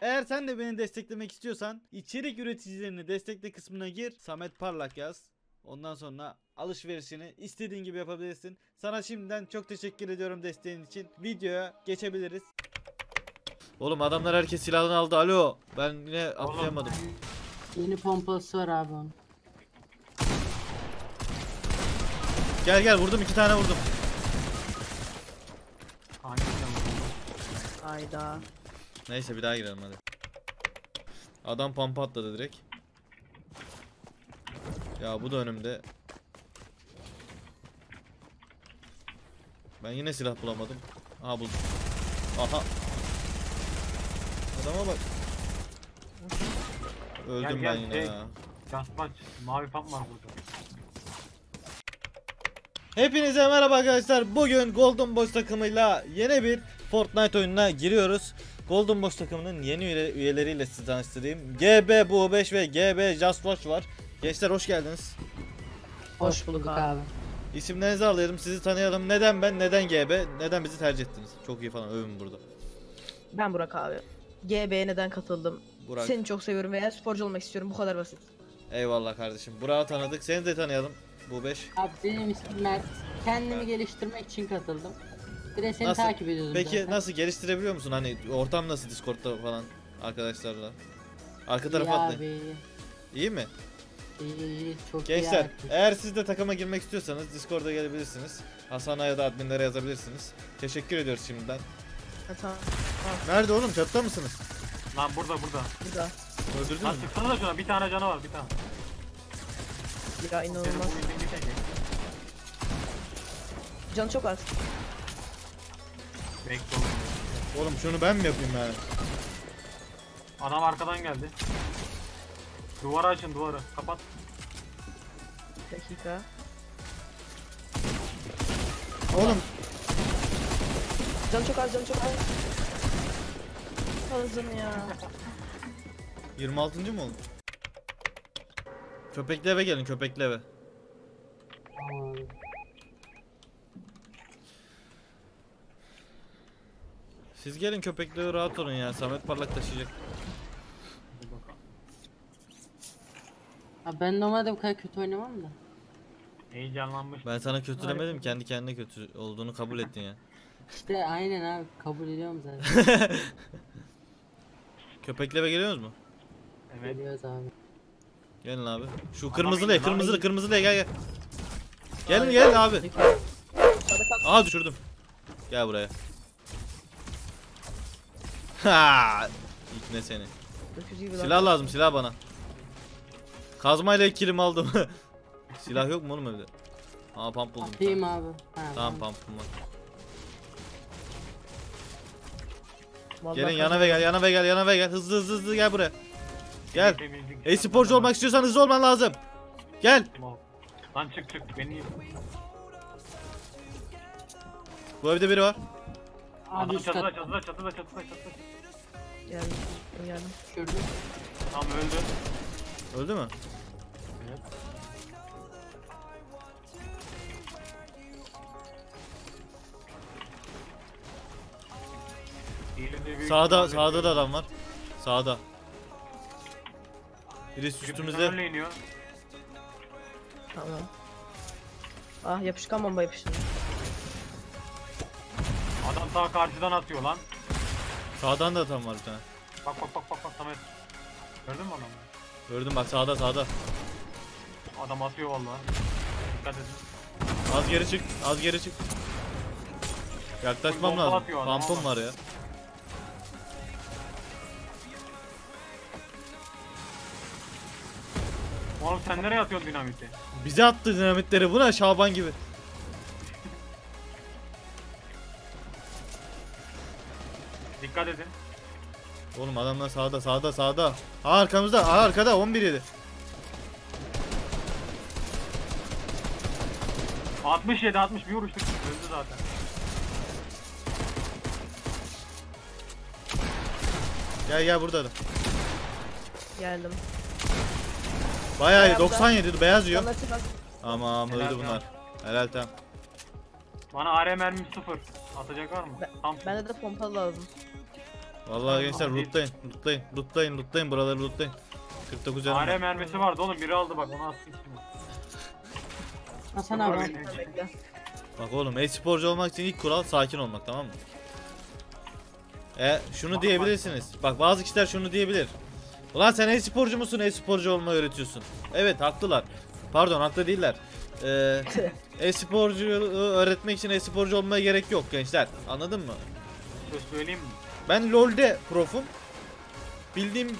Eğer sen de beni desteklemek istiyorsan içerik üreticilerini destekle kısmına gir. Samet Parlak yaz. Ondan sonra alışverişini istediğin gibi yapabilirsin. Sana şimdiden çok teşekkür ediyorum desteğin için. Videoya geçebiliriz. Oğlum adamlar herkes silahını aldı. Alo. Ben yine atlayamadım. Yeni pompası var abi onun. Gel gel vurdum iki tane vurdum. Hayda. Neyse bir daha girelim hadi. Adam pampa atladı direkt. Ya bu da önümde. Ben yine silah bulamadım. Aha buldum. Aha. Adama bak. Öldüm Gel, ben yine şey. ya. Gaspaç mavi pump var burada. Hepinize merhaba arkadaşlar. Bugün Golden Boys takımıyla yeni bir Fortnite oyununa giriyoruz. Golden Boys takımının yeni üye- üyeleriyle sizi tanıştırayım. GB Bu 5 ve GB Just Watch var. Gençler hoş geldiniz. Hoş bulduk abi. İsimlerinizi alayım, sizi tanıyalım. Neden ben, neden GB, neden bizi tercih ettiniz? Çok iyi falan övün burada. Ben Burak abi. GB'ye neden katıldım? Burak. Seni çok seviyorum veya sporcu olmak istiyorum. Bu kadar basit. Eyvallah kardeşim. Burak'ı tanıdık. Seni de tanıyalım. Bu 5. Abi benim ismim Mert. Kendimi Mert. geliştirmek için katıldım. Bir de seni Nasıl? takip ediyordum Peki zaten. nasıl geliştirebiliyor musun? Hani ortam nasıl Discord'da falan arkadaşlarla? Arka tarafa İyi atlayın. abi. İyi mi? İyi, iyi, çok iyi Gençler abi. eğer siz de takıma girmek istiyorsanız Discord'a gelebilirsiniz. Hasan'a ya da adminlere yazabilirsiniz. Teşekkür ediyoruz şimdiden. Ha, tamam. Nerede oğlum? Çatıda mısınız? Lan burada burada. Burada. Öldürdün Lan mü? çıksana da şuna bir tane canı var bir tane. Ya inanılmaz. Canı çok az. Bekle oğlum. Oğlum şunu ben mi yapayım yani? Adam arkadan geldi. Duvarı açın duvarı. Kapat. Dakika. Oğlum Canı çok az, canı çok az. Ağzını ya. 26. mı oldu? Köpekli eve gelin köpekli eve. Tamam. Siz gelin köpekli eve rahat olun ya. Samet Parlak taşıyacak. Abi ben normalde bu kadar kötü oynamam da. Heyecanlanmış. Ben sana kötü demedim kendi kendine kötü olduğunu kabul ettin ya. İşte aynen abi kabul ediyorum zaten. Köpekli eve geliyorsunuz mu? Evet. Geliyoruz abi. Gelin abi. Şu Adam kırmızılı indi lan. kırmızılı kırmızılı gel gel. Gelin gel abi. Aha düşürdüm. Gel buraya. Ha! İkne seni. Silah lazım silah bana. Kazmayla kilim aldım. silah yok mu oğlum evde? Aa pump buldum. Atayım abi. Ha, Tamam pump'um var. Gelin yana ve gel yana ve gel yana ve gel. Hızlı hızlı hızlı gel buraya. Gel. E-sporcu olmak istiyorsan hızlı olman lazım. Gel. Tamam. Lan çık çık beni Bu evde biri var. Abi Adam üst çatıda kat çatıda çatıda çatıda çatıda. Geldim. Geldim. düşürdüm. Tam öldü. Öldü mü? Evet. Sağda sağda da adam var. Sağda. Birisi üstümüzde. önüne iniyor. Tamam. Ah yapışkan bomba yapıştırdım. Adam sağ karşıdan atıyor lan. Sağdan da adam var bir tane. Bak bak bak bak bak Samet. Gördün mü adamı? Gördüm bak sağda sağda. Adam atıyor vallahi. Dikkat edin. Az geri çık. Az geri çık. Yaklaşmam Bomba lazım. atıyor adam Pump'um ama. var ya. Oğlum sen nereye atıyorsun dinamiti? Bize attı dinamitleri. Bu ne Şaban gibi. Dikkat edin. Oğlum adamlar sağda sağda sağda. Aa, arkamızda. Aa, arkada 11 yedi. 67 60 bir vuruştuk. Öldü zaten. Gel gel burada adam. Geldim. Bayağı iyi. Ayağımda. 97 beyaz yiyor. Helal öldü bunlar. Helal tamam. Bana AR mermim sıfır. Atacak var mı? Tam Bende de pompalı lazım. Vallahi gençler lootlayın, lootlayın, lootlayın, lootlayın buraları lootlayın. 49 canım AR var. mermisi vardı oğlum biri aldı bak onu attı içine. Hasan abi. Bak oğlum e-sporcu olmak için ilk kural sakin olmak tamam mı? E şunu diyebilirsiniz. Bak bazı kişiler şunu diyebilir. Ulan sen e-sporcu musun? E-sporcu olmayı öğretiyorsun. Evet haklılar. Pardon haklı değiller. Ee, e-sporcu öğretmek için e-sporcu olmaya gerek yok gençler. Anladın mı? Söz söyleyeyim mi? Ben LoL'de profum. Bildiğim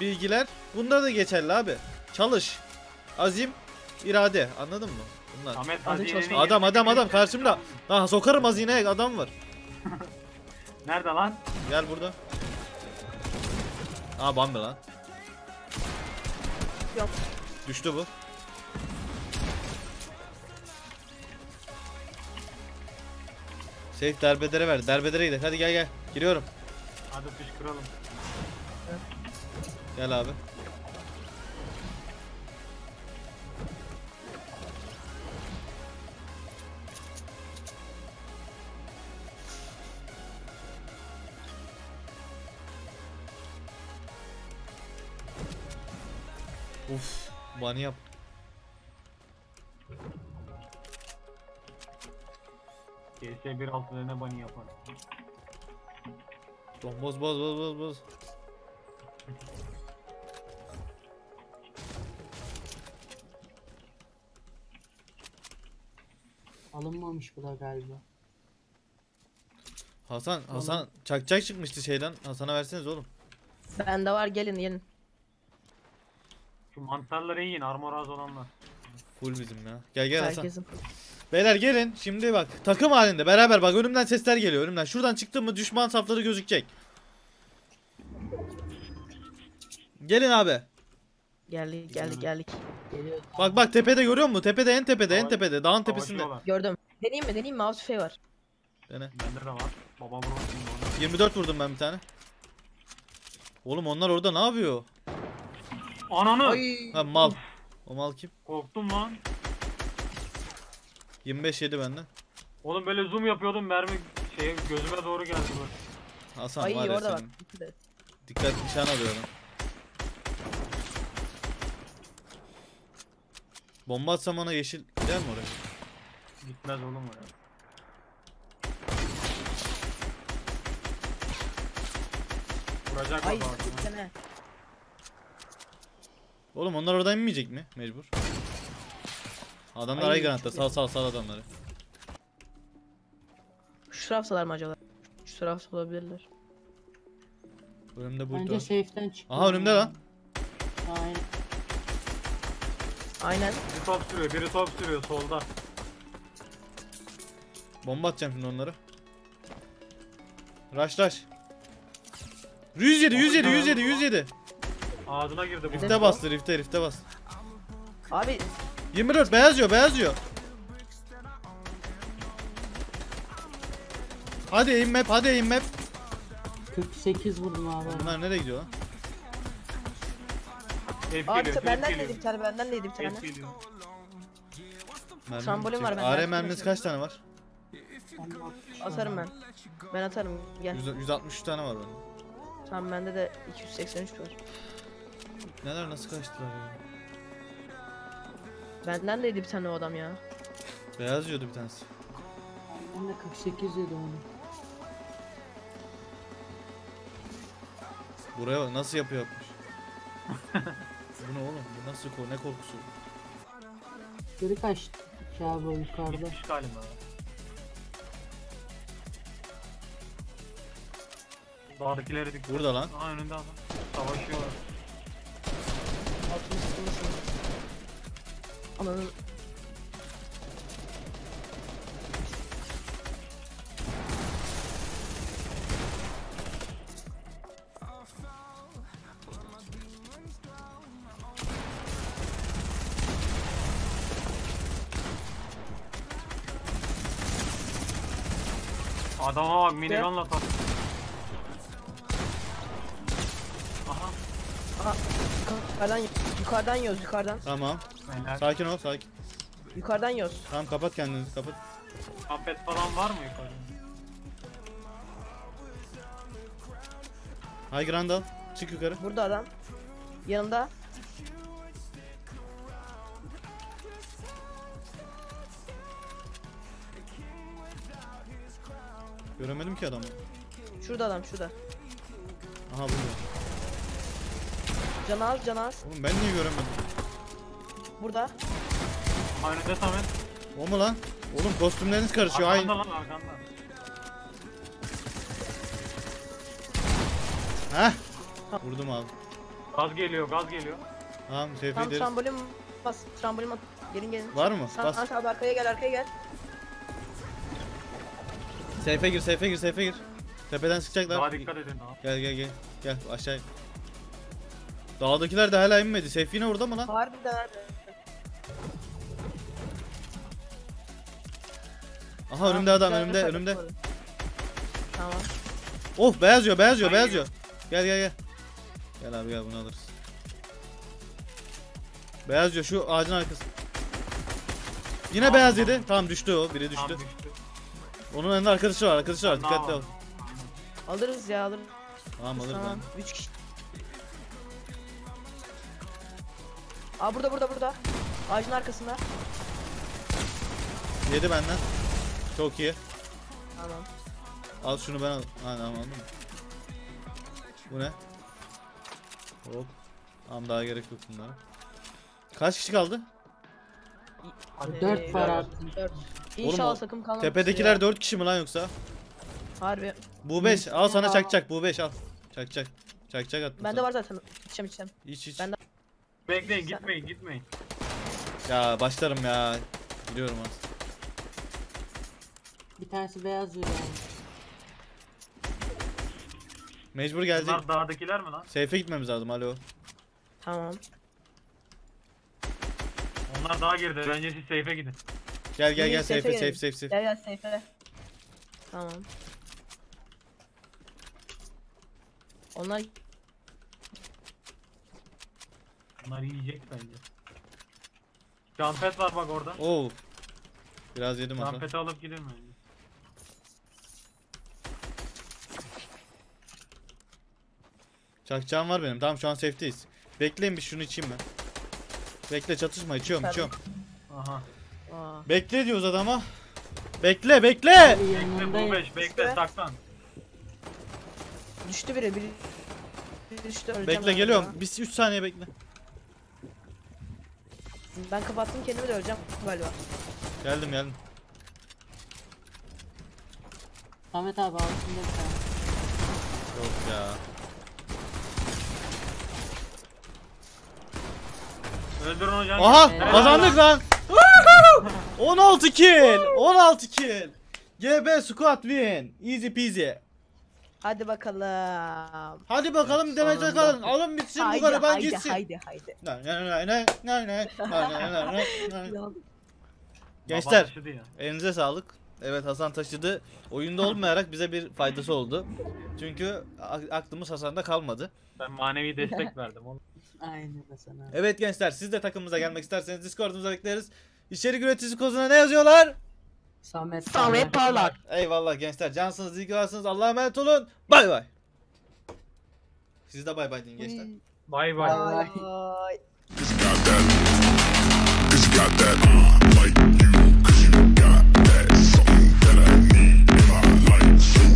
bilgiler bunda da geçerli abi. Çalış. Azim, irade. Anladın mı? Bunlar. Ahmet hazinenin. Adam adam adam karşımda. Ha sokarım hazineye adam var. Nerede lan? Gel burada. Aa Bambi lan. Yok. Düştü bu. Safe derbedere ver. Derbedere gidelim. Hadi gel gel. Giriyorum. Hadi fışkıralım. Gel abi. Bunny yap. GS 1.6'larına bunny yapar. Boz boz boz boz boz boz. Alınmamış bu da galiba. Hasan, Hasan çakçak çıkmıştı şeyden. Hasan'a verseniz oğlum. Bende var gelin gelin. Şu mantarları yiyin armor az olanlar. Full bizim ya. Gel gel Hasan. Herkesin. Beyler gelin. Şimdi bak takım halinde beraber bak önümden sesler geliyor önümden. Şuradan çıktım mı düşman safları gözükecek. Gelin abi. Geldik geldik geldik. Geliyor. Bak bak tepede görüyor musun? Tepede en tepede en Savaş- tepede dağın tepesinde. Savaşıyorlar. Gördüm. Deneyeyim mi deneyeyim mi? Mouse şey var. Dene. Bende de var. Baba onu. 24 vurdum ben bir tane. Oğlum onlar orada ne yapıyor? Ananı! Ay. Ha mal. O mal kim? Korktum lan. 25 yedi benden. Oğlum böyle zoom yapıyordum mermi şey gözüme doğru geldi böyle. Hasan Ay var ya orada senin. Dikkat nişan alıyorum. Bomba atsam ona yeşil gider mi oraya? Gitmez oğlum oraya. Vuracak Ay baba ağzına. Oğlum onlar oradan inmeyecek mi? Mecbur. Adamlar Ay, granatta. çok Sal sal sal adamları. Şu taraftalar mı acaba? Şu tarafta olabilirler. Önümde buydu. Bence safe'den çıktı. Aha önümde lan. Aynen. Aynen. Biri top sürüyor, biri top sürüyor solda. Bomba atacağım şimdi onları. Rush rush. 107 107 107 107. Ağzına girdi bu. Rifte bastı rifte rifte bastı. Abi 24 beyaz yiyor beyaz yiyor. Hadi aim map hadi aim map. 48 vurdum abi. Bunlar nereye gidiyor lan? Hep abi geliyor, hep benden de geliyor. bir tane benden de yedi bir tane. Hep geliyor. Mermi Trambolin var bende, AR mesela. kaç tane var? Atarım ben. Ben atarım. Gel. 100 163 tane var bende. Tamam bende de 283 var. Neler nasıl kaçtılar ya? Benden de yedi bir tane o adam ya. Beyaz yiyordu bir tanesi. Ben de 48 yedim onu. Buraya bak nasıl yapıyor yapmış. Bu ne oğlum? Bu nasıl ko ne korkusu? Geri kaçtı. O yukarıda. Gitmiş galiba. Dağdakileri dik. Burada lan. Aa önünde adam. Savaşıyorlar. Ananın Adama bak minigunla tak. Aha. yukarıdan yukarıdan yiyoruz yukarıdan. Tamam. Helal. Sakin ol sakin. Yukarıdan yiyoruz. Tamam kapat kendini kapat. Kapet falan var mı yukarı? High ground al. Çık yukarı. Burada adam. Yanımda. Göremedim ki adamı. Şurada adam şurada. Aha burada. Can az can az. Oğlum ben niye göremedim? Burada. Önünde Samet. O mu lan? Oğlum kostümleriniz karışıyor. Ay. Arkanda lan arkanda. Heh. Vurdum abi. Gaz geliyor gaz geliyor. Tamam tevfik Tam ederiz. trambolin bas. Trambolin at. Gelin gelin. Var mı? Bas. Anka abi arkaya gel arkaya gel. Seyfe gir, seyfe gir, seyfe gir. Tepeden sıkacaklar. Daha dikkat edin daha. Gel gel gel. Gel aşağı. Dağdakiler de hala inmedi. Seyfi yine orada mı lan? Harbiden harbi. Aha önümde adam, önümde, önümde. Tamam. Oh beyaz yiyor, beyaz yiyor, Ben beyaz yiyor. Gel gel gel. Gel abi gel bunu alırız. Beyaz yiyor şu ağacın arkası. Yine Tamam, beyaz tamam. yedi. Tamam düştü o, biri düştü. düştü. Onun önünde arkadaşı var, arkadaşı var. Dikkatli ol. Alırız ya alırız. Tamam alır Tamam. ben. 3 kişi. Aa burada burada burada. Ağacın arkasında. Yedi benden. Çok iyi. Tamam. Al şunu ben al. Ha tamam aldın mı? Bu ne? Hop. Tamam daha gerek yok bunlara. Kaç kişi kaldı? Ee, Dört var artık. Dört. Oğlum İnşallah o sakın kalmaz. Tepedekiler 4 kişi mi lan yoksa? Harbi. Bu 5. Al sana Ya. çakacak. Bu 5 al. Çakacak. Çakacak attım Bende sana. var zaten. İçeceğim içeceğim. İç iç. Bende- Bekleyin gitmeyin gitmeyin. Ya başlarım ya. Biliyorum az. Bir tanesi beyaz yani. Mecbur gelecek. Bunlar dağdakiler mi lan? Seyfe gitmemiz lazım. Alo. Tamam. Onlar daha geride. Bence siz safe'e gidin. Gel gel gel. Seyfe safe safe. Gel gel seyfe. Tamam. Onlar Bunlar yiyecek bence. Campet var bak orada. Oo. Biraz yedim Hasan. Campet'i alıp gidin bence. Çakacağım var benim. Tamam şu an safe'teyiz. Bekleyin bir şunu içeyim ben. Bekle çatışma içiyorum Tabii. içiyorum. Aha. Aa. Bekle diyoruz adama. Bekle bekle. Bekle bu. 5 bekle saklan. düştü biri biri. biri düştü öleceğim Bekle ben geliyorum. ya. Bir 3 saniye bekle. Ben kapattım kendimi de öleceğim galiba. Geldim geldim. Samet abi altında bir tane. Yok ya. Öldürün hocam. Aha kazandık lan. 16 kill. 16 kill. GB squad win. Easy peasy. Hadi bakalım. Hadi bakalım demece kalın. Alın bitsin bu gariban haydi, gitsin. Haydi haydi haydi. Gençler elinize sağlık. Evet Hasan taşıdı. Oyunda olmayarak bize bir faydası oldu. Çünkü aklımız Hasan'da kalmadı. Ben manevi destek verdim. Aynen Hasan. Evet gençler siz de takımımıza gelmek isterseniz Discord'umuza bekleriz. İçerik üreticisi kozuna ne yazıyorlar? Samet, Samet Parlak. Eyvallah gençler. Cansınız, iyi ki varsınız. Allah'a emanet olun. Bay bay. Siz de bay bay deyin gençler. Bay bay. Bay bay. Cause you.